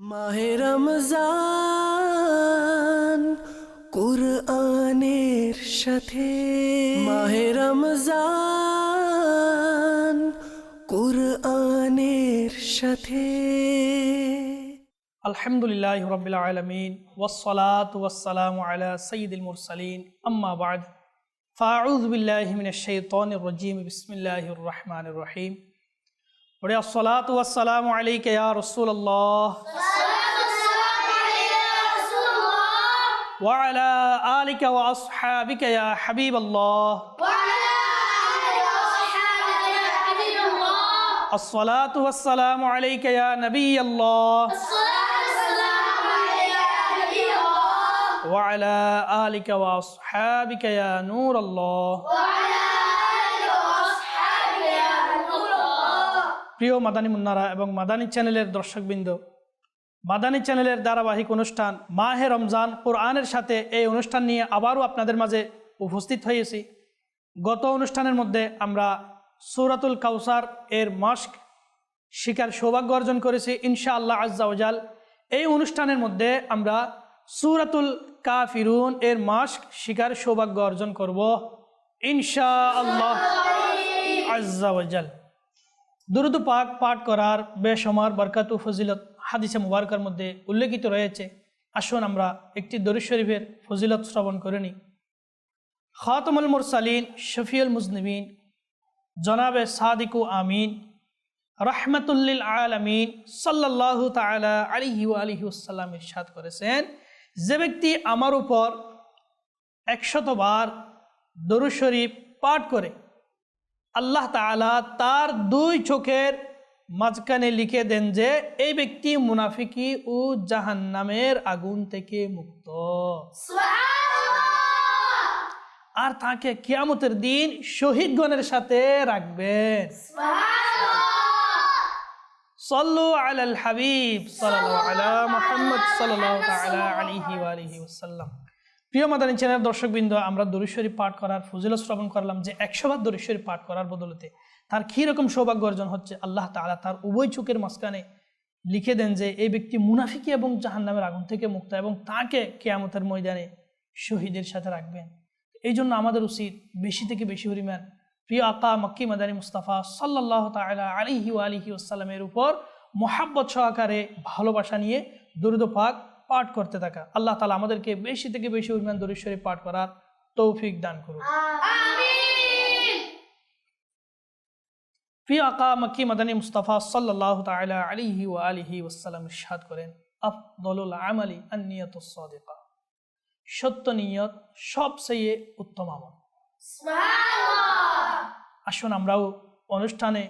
মাহে রমজান কুরআনের সাথে মাহে রমজান কুরআনের সাথে আলহামদুলিল্লাহ রবিল আলমিন ওসলাত ওয়াসালাম আলা সঈদুল মুরসালিন, আম্মা বাদ। ফাউজ বিল্লাহ মিন শাইতান রজিম, বিসমিল্লাহির রহমানির রহিম। ওরে, আসসালাত ওয়াসালাম আলাইকা ইয়া রাসূলুল্লাহ। وعلى آلك وأصحابك يا حبيب الله الصلاة والسلام عليك يا نبي الله وعلى آلك وأصحابك يا نور الله প্রিয় মাদানী মুন্নারা এবং মাদানী চ্যানেলের দর্শকবৃন্দ মাদানী চ্যানেলের ধারাবাহিক অনুষ্ঠান মাহে রমজান কোরআনের সাথে এই অনুষ্ঠান নিয়ে আবারও আপনাদের মাঝে উপস্থিত হয়েছি। গত অনুষ্ঠানের মধ্যে আমরা সৌরাতুল কাউসার এর মাস্ক শিকার সৌভাগ্য অর্জন করেছি ইনশা আল্লাহ আজ্জাওজাল এই অনুষ্ঠানের মধ্যে আমরা সুরাতুল কাফিরুন এর মাস্ক শিকার সৌভাগ্য অর্জন করব ইনশা আল্লাহ আজ্জাওজাল দুরুদ পাক পাঠ করার বেসমার বরকাত ও ফজিলত। হাদিসে মুবারকার মধ্যে উল্লেখিত রয়েছে, আসুন আমরা একটি দরুদ শরীফের ফজিলত শ্রবণ করে নিই। খাতমুল মুরসালিন, শফিউল মুজনবিন জনাবে সাদিকু আমিন রহমতুল্লিল আলমিন সাল্লাহ তালা আলিহি আলিহি সাল্লাম ইরশাদ করেছেন, যে ব্যক্তি আমার উপর একশতবার দরুদ শরীফ পাঠ করে, আল্লাহ তাআলা তার দুই চোখের মাঝখানে লিখে দেন যে এই ব্যক্তি মুনাফিকি ও জাহান্নামের আগুন থেকে মুক্ত। আর তাকে কিয়ামতের দিন শহীদগণের সাথে রাখবেন। সল্লু আলাল হাবিব আলা মুহাম্মদ ওয়াসাল্লাম। প্রিয় মাদানী চ্যানেল দর্শকবৃন্দ আমরা দরুশ্বরী পাঠ করার ফজিল শ্রবণ করলাম যে একশো বার দরুশ্বরী পাঠ করার বদলতে তার কী রকম সৌভাগ্য অর্জন হচ্ছে? আল্লাহ তাআলা তার উভয় চোখের মাঝখানে লিখে দেন যে, এই ব্যক্তি মুনাফিকি এবং জাহান্নামের আগুন থেকে মুক্ত এবং তাকে কেয়ামতের ময়দানে শহীদের সাথে রাখবেন। এই জন্য আমাদের উচিত বেশি থেকে বেশি পরিমাণ প্রিয় আকা মক্কি মাদানী মুস্তাফা সাল্লাহ তালা আলিহি আলিহি আসসালামের উপর মোহাব্বত সহকারে ভালোবাসা নিয়ে দুরুদ পাক পাঠ করতে থাকা। আল্লাহ তালা আমাদেরকে বেশি থেকে বেশি পরিমাণ দরিশ্বরী পাঠ করার তৌফিক দান করুন। প্রিয় আকা মক্কি মাদানী মুস্তাফা সাল্লাহ তালা আলিহি ও আলিহি ওসালাম ইরশাদ করেন আফদলুল আমালি আন্নিয়ত সাদিকা। সত্য নিয়ত সবচেয়ে উত্তম আমল। আসুন আমরাও অনুষ্ঠানে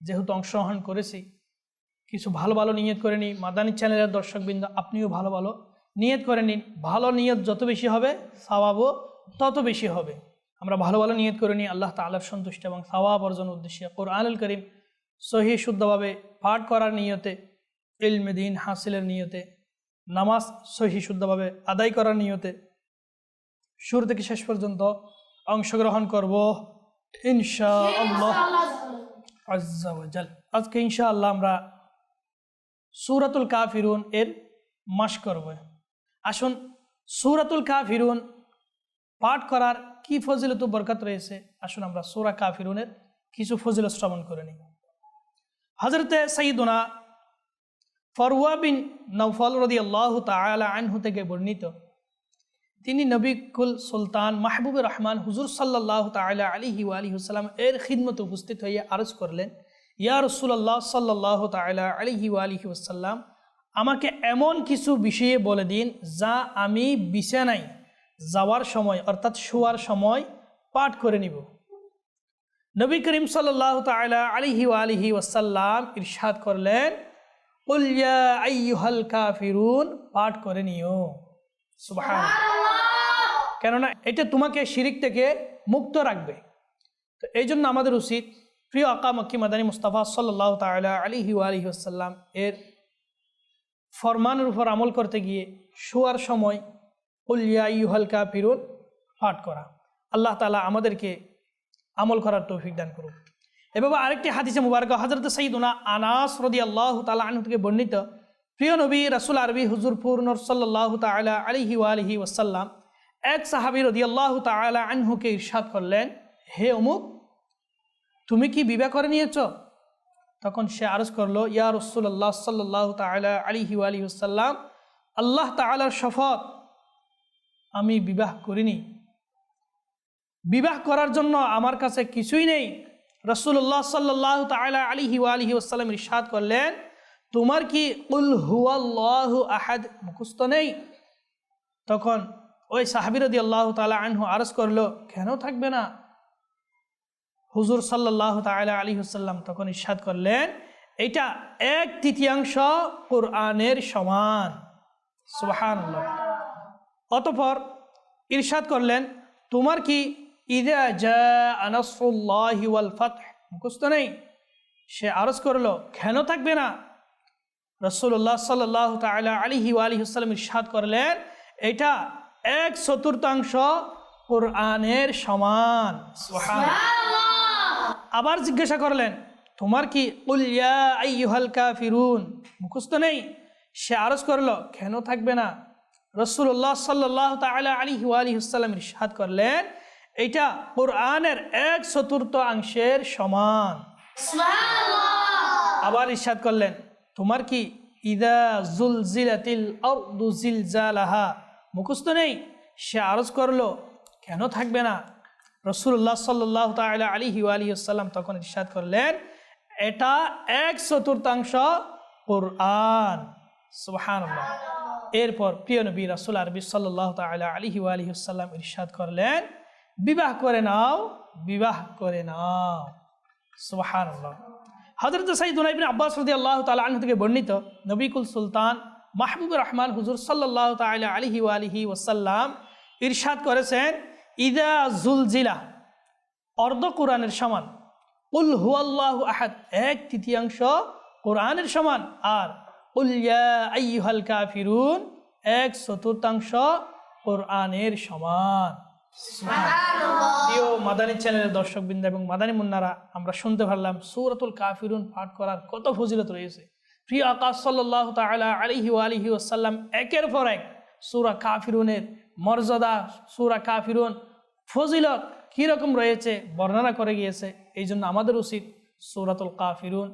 যেহেতু অংশগ্রহণ করেছি কিছু ভালো ভালো নিয়ত করে নিই। মাদানী চ্যানেলের দর্শকবৃন্দ আপনিও ভালো ভালো নিয়ত করে নিন। ভালো নিয়ত যত বেশি হবে সওয়াবও তত বেশি হবে। আমরা ভালো ভালো নিয়ত করে নিই, আল্লাহ তালার সন্তুষ্ট এবং সওয়াব অর্জন উদ্দেশ্যে কোরআনুল করিম সহি, শুদ্ধভাবে পাঠ করার নিয়তে ইলমেদিন হাসিলের নিয়তে, নামাজ সহি, শুদ্ধভাবে আদায় করার নিয়তে শুরু থেকে শেষ পর্যন্ত অংশগ্রহণ করব ইনশা আল্লাহ আজ্জাওয়াজাল আজকে ইনশা আল্লাহ আমরা সুরাতুল কাফিরুন এর মাস করব। আসুন সুরাতুল কাফিরুন পাঠ করার কি ফজিলত বরকত রয়েছে? আসুন আমরা সুরা কাফিরুনের কিছু ফজিলত শ্রবণ করে নিই। হজরতে সঈদুনা ফরওয়া বিন নৌফল রদি আল্লাহ তালা আনহু থেকে বর্ণিত, তিনি নবিকুল সুলতান মাহবুবুর রহমান হুজুর সাল্লাহ তালা আলিহি আলিহুসাল্লাম এর খিদমত উপস্থিত হয়ে আরজ করলেন, ইয়া রসুল্লাহ সাল্লাহ তালা আলিহি আলিহি ওসাল্লাম আমাকে এমন কিছু বিষয়ে বলে দিন যা আমি বিছানায় যাওয়ার সময় অর্থাৎ শোয়ার সময় পাঠ করে নিব। নবী করিম সাল্লাহ তালা আলিহি আলিহি ওসাল্লাম ইরশাদ করলেন উলিয়া কাফিরুন পাঠ করে নিও। কেননা এটা তোমাকে শিরিক থেকে মুক্ত রাখবে। তো এই জন্য আমাদের উচিত প্রিয় আকা মক্কি মাদানী মুস্তাফা সাল্লাহ তালা আলিহি আলহি আসাল্লাম এর ফরমানের উপর আমল করতে গিয়ে শোয়ার সময় উলিয়া ইউহাল কাফিরুন, পাঠ করা। আল্লাহ তালা আমাদেরকে আমল করার তৌফিক দান করুন এভাবে আরেকটি হাদিসে মুবারক হজরত সঈদুনা আনাস রদি আল্লাহ তালা আনহু থেকে বর্ণিত, প্রিয় নবী, রাসুল, আরবি হুজুরপুর নর সাল্লাহ তালা আলিহি আলিহি ওসাল্লাম এক সাহাবি রদিয়াল্লাহ তালা আনহুকে ইরশাদ করলেন, হে অমুক, তুমি কি বিবাহ করে নিয়েছ? তখন সে আরজ করল, ইয়া রসুল্লাহ সাল্লাহ তালা আলিহি আলিহি ওসাল্লাম আল্লাহ তালার শপথ আমি বিবাহ করিনি। বিবাহ করার জন্য আমার কাছে কিছুই নেই। রসুল্লাহ সাল্লাহ তালা আলিহি আলিহি ওসাল্লাম ইরশাদ করলেন, তোমার কি উল হুয়াল্লাহু আহাদ মুখস্থ নেই? তখন ওই সাহাবিরদি আল্লাহ তালা আনহু আরজ করল, কেন থাকবে না? হুজুর সাল্লাহ তালা আলী হুসাল্লাম তখন ইরশাদ করলেন, এটা এক তৃতীয়াংশ কোরআনের সমান। সুবাহান অতপর ইরশাদ করলেন তোমার কি ইদা জা আনাসুল্লাহি ওয়াল ফাতহ? মুখস্থ নেই। সে আরজ করল কেন থাকবে না? রসুল্লাহ সাল্লাহ তালা আলিহি আলিহাস্লাম ইরশাদ করলেন এটা এক চতুর্থাংশ কোরআনের সমান। আবার জিজ্ঞাসা করলেন তোমার কি উলিয়া আইহাল কাফিরুন? মুখস্থ নেই। সে আরজ করল কেন থাকবে না? রসুল্লাহ সাল্লাহ তালা আলিহি আলিহাস্লাম ইরশাদ করলেন এটা কোরআনের এক চতুর্থাংশের সমান। আবার ইরশাদ করলেন তোমার কি ইদা জুল জিলাতিল আরদু জিলজালাহা মুখস্থ নেই? সে আরজ করল কেন থাকবে না? রসুল্লাহ সাল্লাহ তালা আলিহি আলিহাল্লাম তখন ইরশাদ করলেন এটা এক চতুর্থাংশ কোরআন। সুবহান এরপর প্রিয় নবী রাসুল আরবি সাল্লাহ তালা আলিহি আলিহাল্লাম ইরশাদ করলেন, বিবাহ করে নাও, বিবাহ করে নাও। সুবহান হজরত সাইদ ইবিন আব্বাস রদি আল্লাহ তালা আনহু থেকে বর্ণিত নবিকুল সুলতান মাহবুবুর রহমান হুজুর সাল্লাহ তালা আলহি আলহি ওসাল্লাম ইরশাদ করেছেন, ইদা জুলজিলা অর্ধ কোরআনের সমান। উল হুয়াল্লাহ আহাদ এক তৃতীয়াংশ কোরআনের সমান। আর উলিয়া আইহাল কাফিরুন এক চতুর্থাংশ কোরআনের সমান। প্রিয় মাদানী চ্যানেলের দর্শকবৃন্দ এবং মাদানী মুন্নারা আমরা শুনতে পারলাম সৌরাতুল কাফিরুন পাঠ করার কত ফজিলত রয়েছে। প্রিয় আকাশ সাল্লাহ তালা আলিহি আলিহি ওসাল্লাম একের পর এক সুরা কাফিরুনের মর্যাদা সুরা কাফিরুন ফজিলত কীরকম রয়েছে বর্ণনা করে গিয়েছে। এই জন্য আমাদের উচিত সৌরাতুল কাফিরুন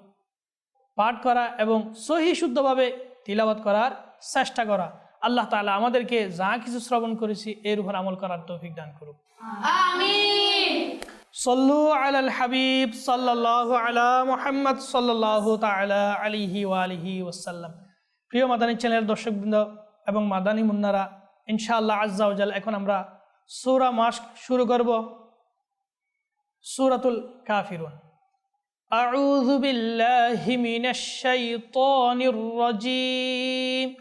পাঠ করা এবং সহি শুদ্ধভাবে তিলাবাত করার চেষ্টা করা। আল্লাহ তালা আমাদেরকে যা কিছু শ্রবণ করেছি এর উপর আমল করার তৌফিক দান করুক। সল্লু আলাল হাবিব আলা মুহাম্মদ সাল্লাল্লাহু তাআলা আলিহি প্রিয় মাদানী চ্যানেলের দর্শকবৃন্দ এবং মাদানী মুন্নারা ইনশাআল্লাহ আজ্জা ওজাল এখন আমরা সূরা মাস শুরু করব। সূরাতুল কাফিরুন। أعوذ بالله من الشيطان الرجيم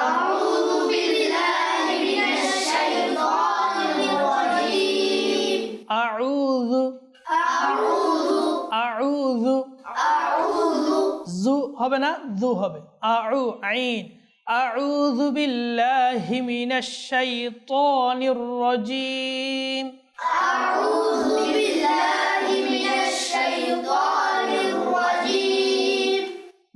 أعوذ بالله من الشيطان الرجيم أعوذ أعوذ أعوذ أعوذ ذو هبنا ذو هب أعو عين أعوذ بالله من الشيطان الرجيم أعوذ بالله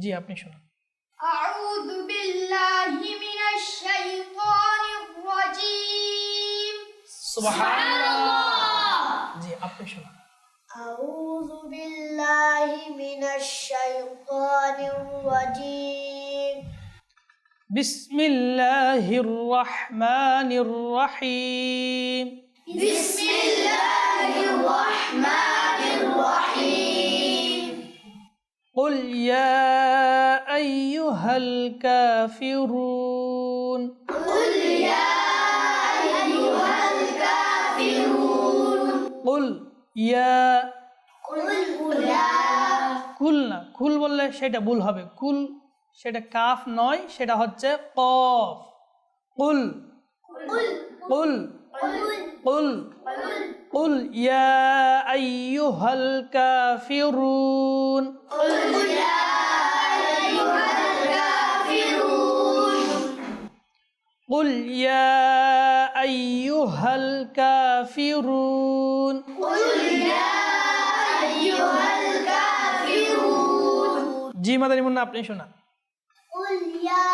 জি আপনি শুনুন أعوذ بالله من الشيطان الرجيم সুবহানাল্লাহ জি আপনি শুনুন أعوذ بالله من الشيطان الرجيم بسم الله الرحمن الرحيم بسم الله الرحمن الرحيم قل يا أيها الكافرون قل يا أيها الكافرون قل يا قل لا قلنا কুল বললে সেটা ভুল হবে কুল সেটা কাফ নয় সেটা হচ্ছে কফ কুল কুল কুল কুল قل يا أيها الكافرون قل يا أيها الكافرون قل يا أيها الكافرون قل يا أيها الكافرون جي ماذا نمنا أبني شنا قل يا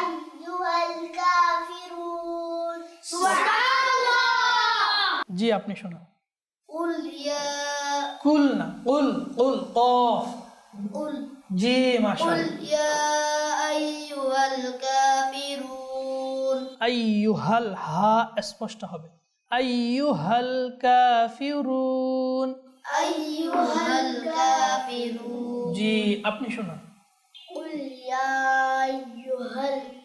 أيها الكافرون سبحان জি আপনি শোনো কুল না কুল কুল কফ। কুল। জি মাশাআল্লাহ। হা স্পষ্ট হবে। আইয়ুহাল কাফিরুন। আইয়ুহাল কাফিরুন। জি আপনি শোনো কুল ইয়া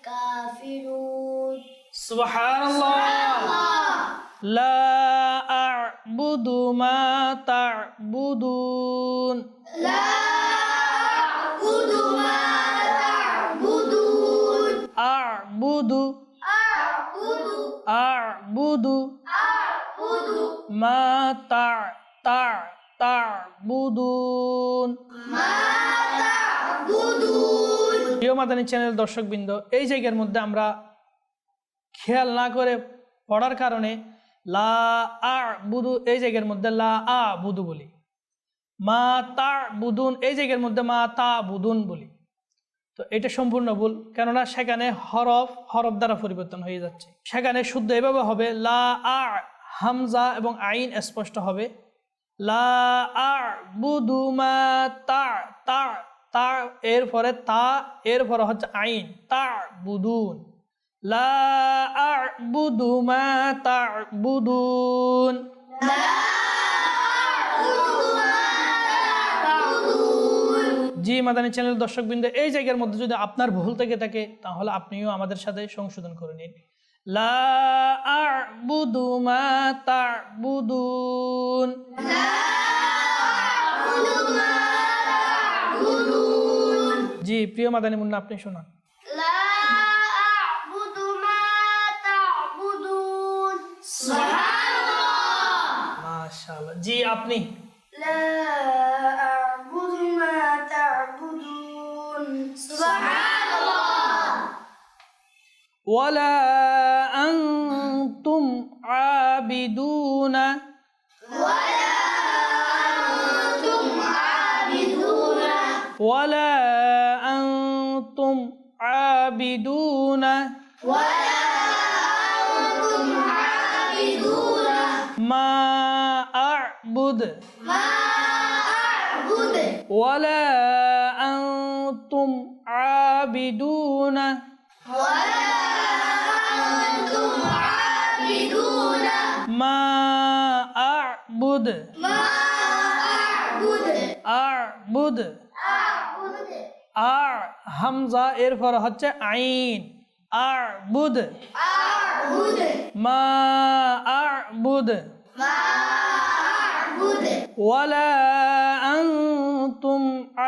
কাফিরুন। সুবহানাল্লাহ। লা আ'বুদু মা তা'বুদুন لا أعبد ما تعبدون আ'বুদু أعبد আ'বুদু أعبد মা তা' তা' তা'বুদুন ما تعبدون প্রিয় মাদানী চ্যানেল দর্শকবৃন্দ এই জায়গার মধ্যে আমরা খেয়াল না করে পড়ার কারণে লা আ বুদু এই জায়গার মধ্যে লা আ বুদু বলি। মা তা বুদুন এই জায়গার মধ্যে মা তা বুদুন বলি। তো এটা সম্পূর্ণ ভুল, কেননা সেখানে হরফ হরফ দ্বারা পরিবর্তন হয়ে যাচ্ছে। সেখানে শুদ্ধ এভাবে হবে, লা আ হামজা এবং আইন স্পষ্ট হবে। লা আ বুদু মা তা তা তা এর পরে তা এর পরে হচ্ছে আইন তা বুদুন জি মাদানী চ্যানেল দর্শকবৃন্দ এই জায়গার মধ্যে যদি আপনার ভুল থেকে থাকে তাহলে আপনিও আমাদের সাথে সংশোধন করে নিন। লা আ'বুদু মা তা'বুদুন। জি প্রিয় মাদানী মুন্না আপনি শোনান। মাশাআল্লাহ জি আপনি? লা আ'বুদু মা তা'বুদুন। সুবহানাল্লাহ। ওয়ালা أعبد أعبد আর হামজা এর পর হচ্ছে আইন আর বুদ أعبد মা আর বুদ ما أعبد ওয়ালা আনতুম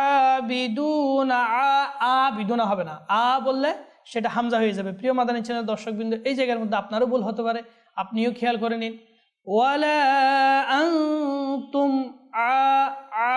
আবিদুনা আ- আবিদুনা হবে না আ বললে সেটা হামজা হয়ে যাবে প্রিয় মাদানী চ্যানেল দর্শকবৃন্দ এই জায়গার মধ্যে আপনারও ভুল হতে পারে আপনিও খেয়াল করে নিন ওয়ালা আনতুম আ আ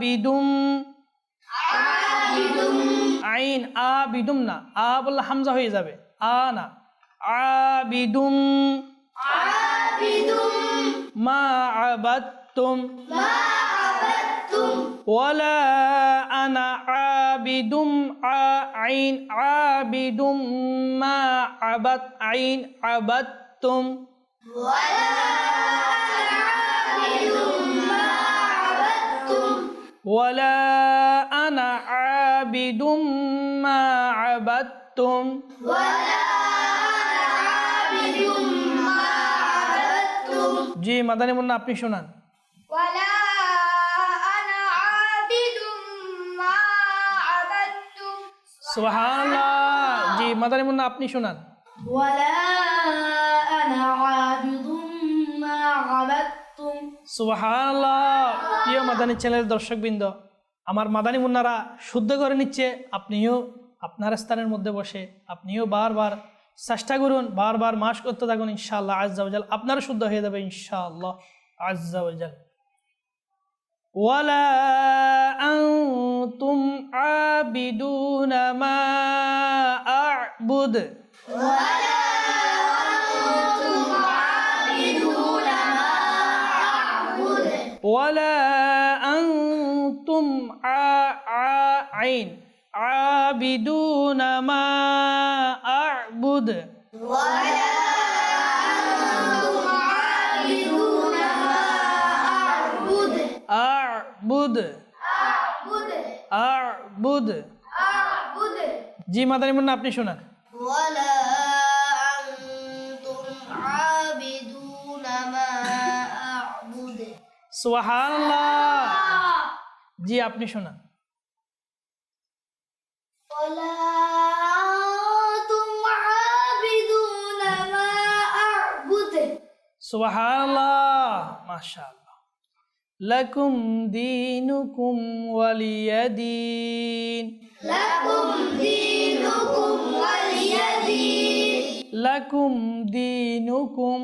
عابد عابد আইন আবিদুম না আ বললে হামজা হয়ে যাবে আ না আবিদুম عابد মা আবাদতুম ما عبدتم ولا أنا عابد ع- عين عابد ما عبد عين عبدتم ولا ولا أنا عابد ما عبدتم জি মাদানী মুন্না আপনি শোনান ولا أنا عابد ما عبدتم সুবহানাল্লাহ জি মাদানী মুন্না আপনি শোনান ولا أنا عابد ما عبدتم সুবহানাল্লাহ প্রিয় মাদানী চ্যানেলের দর্শকবৃন্দ আমার মাদানী মুন্নারা শুদ্ধ করে নিচ্ছে আপনিও আপনার স্থানের মধ্যে বসে আপনিও বারবার চেষ্টা করুন বারবার মাস করতে থাকুন ইনশাআল্লাহ আজ্জাওজাল আপনারও শুদ্ধ হয়ে যাবে ইনশাআল্লাহ আজ্জাওজাল ওয়ালা আনতুম আবিদুনা মা আ'বুদ ولا ওয়ালা আনতুম আ আইন আবিদুনা মা আবুদ। ওয়ালা আবুদ। আবুদ। আবুদ। জি মাদারিমুন্না আপনি শোনান। সুবহানাল্লাহ। জি আপনি শোনান। সুবহানাল্লাহ মাশাআল্লাহ। লাকুম দীনুকুম ওয়ালিয়াদিন। লাকুম দীনুকুম ওয়ালিয়াদিন। লাকুম দীনুকুম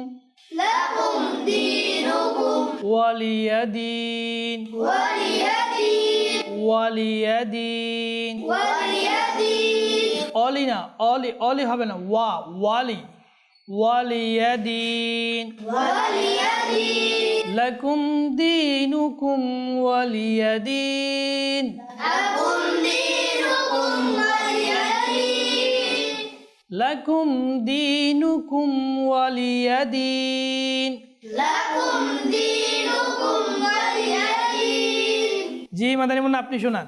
لكم دينكم. ولي دين. ولي دين. ولي دين. ولي دين. أولي نا أولي أولي هبنا وا ولي ولي دين ولي دين لكم دينكم ولي دين لكم دين লাকুম দিনুকুম ওয়ালিয়াদিন। লাকুম দিনুকুম ওয়ালিয়াদিন। জি মাদানি মুন্না আপনি শোনান।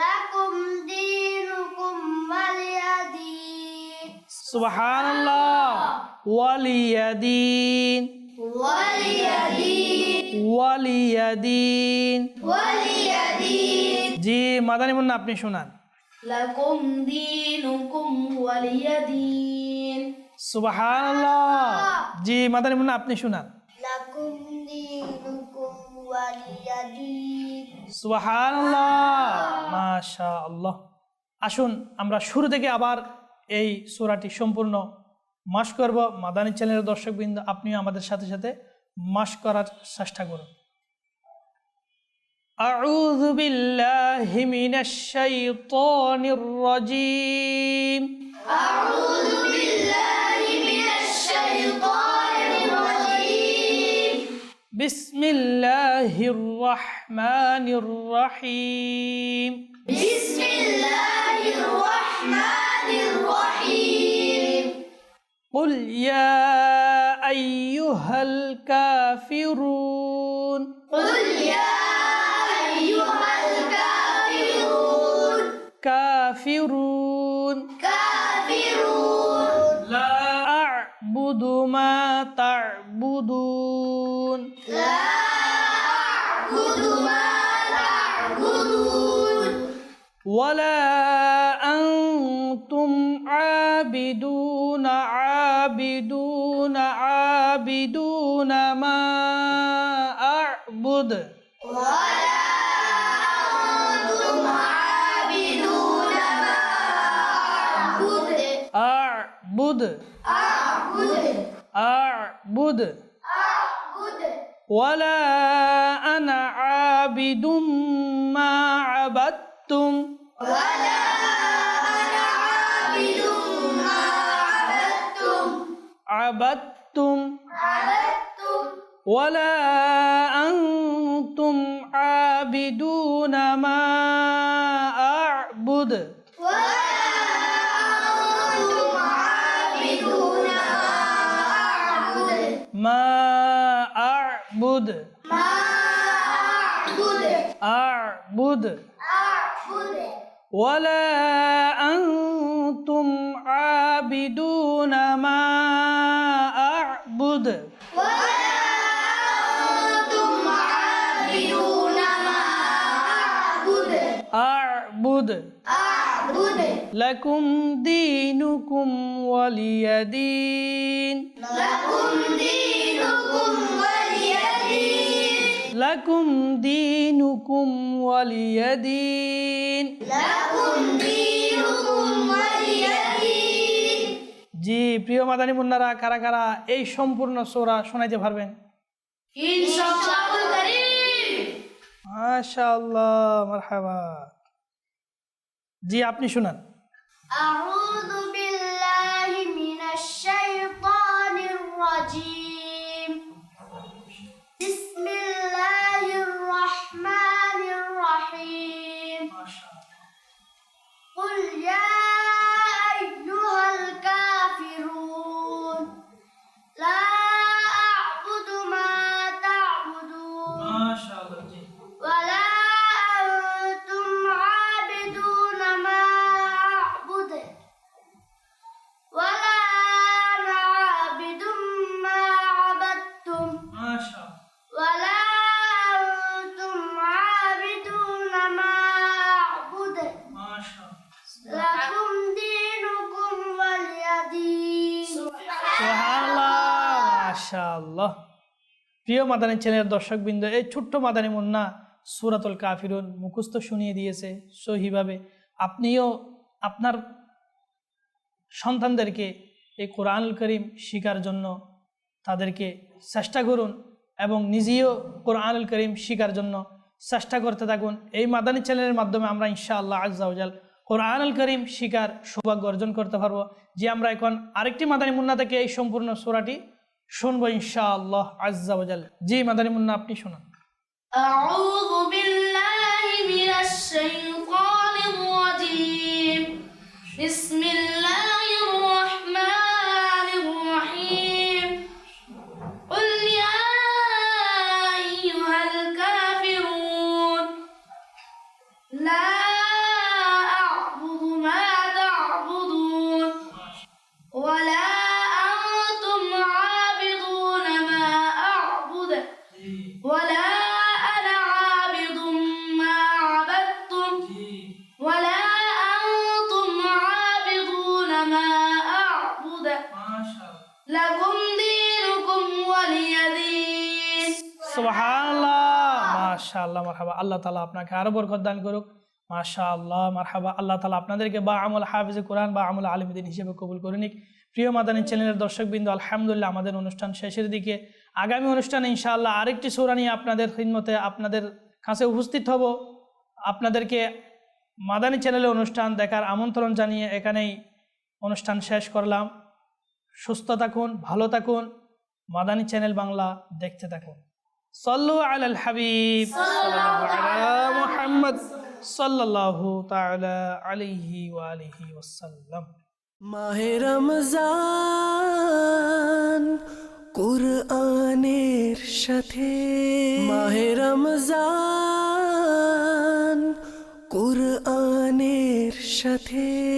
লাকুম দিনুকুম ওয়ালিয়াদিন। সুবহানাল্লাহ ওয়ালিয়াদিন। ওয়ালিয়াদিন। ওয়ালিয়াদিন। ওয়ালিয়াদিন। জি মাদানি মুন্না আপনি শোনান। লাকুম দীনুকুম ওয়ালিয়া দীন সুবহানাল্লাহ। জি মাদানী মুন্না আপনি শোনান। লাকুম দীনুকুম ওয়ালিয়া দীন সুবহানাল্লাহ। মাশাআল্লাহ। আসুন আমরা শুরু থেকে আবার এই সূরাটি সম্পূর্ণ মাস করব। মাদানি চ্যানেলের দর্শকবৃন্দ আপনিও আমাদের সাথে সাথে মাস করার চেষ্টা করুন। أعوذ بالله من الشيطان الرجيم. أعوذ بالله من الشيطان الرجيم. بسم الله الرحمن الرحيم. بسم الله الرحمن الرحيم. قل يا أيها الكافرون. قل يا أعبد ما تعبدون. لا أعبد ما تعبدون ولا أنتم عابدون عابدون عابدون ما أعبد ولا أنتم عابدون ما أعبد. أعبد. أعبد أعبد أعبد ولا أنا عابد ما عبدتم ولا أنا عابد ما عبدتم عبدتم عبدتم ولا أنتم عابدون ما ولا أنتم عابدون ما أعبد. ولا أنتم عابدون ما أعبد أعبد أعبد. لكم دينكم ولي دين. لكم دينكم ولي دين. لكم دينكم ولي دين لكم دينكم ولي دين জি প্রিয় মাদানী মুন্নারা কারা কারা এই সম্পূর্ণ সোরা শোনাইতে পারবেন إن شاء الله الكريم মাশাআল্লাহ মারহাবা জি আপনি শুনান أعوذ মাশাআল্লাহ। প্রিয় মাদানী চ্যানেলের দর্শকবৃন্দ, এই ছোট্ট মাদানী মুন্না সুরাতুল কাফিরুন মুখস্থ শুনিয়ে দিয়েছে সহিভাবে। আপনিও আপনার সন্তানদেরকে এই কোরআনুল করিম শিকার জন্য তাদেরকে চেষ্টা করুন এবং নিজেও কোরআনুল করিম শিকার জন্য চেষ্টা করতে থাকুন। এই মাদানী চ্যানেলের মাধ্যমে আমরা ইনশাআল্লাহ আজাউজাল কোরআনুল করিম শিকার সৌভাগ্য অর্জন করতে পারব। যে আমরা এখন আরেকটি মাদানী মুন্না থেকে এই সম্পূর্ণ সোরাটি শুনবো ইনশাআল্লাহ আজাউজাল জি মাদানী মুন্না আপনি শুনুন أعوذ بالله من الشيطان الرجيم بسم الله আল্লাহ তাআলা আপনাকে আরও বরকত দান করুক। মাশাআল্লাহ, মারহাবা। আল্লাহ তাআলা আপনাদেরকে বা আমল হাফিজে কোরআন বা আমল আলিমুদ্দিন হিসেবে কবুল করে নিক। প্রিয় মাদানী চ্যানেলের দর্শকবৃন্দ, আলহামদুলিল্লাহ আমাদের অনুষ্ঠান শেষের দিকে আগামী অনুষ্ঠানে ইনশাআল্লাহ আরেকটি সূরা নিয়ে আপনাদের খিদমতে আপনাদের কাছে উপস্থিত হব। আপনাদেরকে মাদানী চ্যানেলে অনুষ্ঠান দেখার আমন্ত্রণ জানিয়ে এখানেই অনুষ্ঠান শেষ করলাম। সুস্থ থাকুন, ভালো থাকুন। মাদানী চ্যানেল বাংলা দেখতে থাকুন। সল্লু আলাল হাবিব। মোহাম্মদ। সাল্লাল্লাহু তাআলা আলাইহি ওয়া আলিহি ওয়াসাল্লাম। মাহে রমজান কুরআনের সাথে। মাহে রমজান কুরআনের সাথে।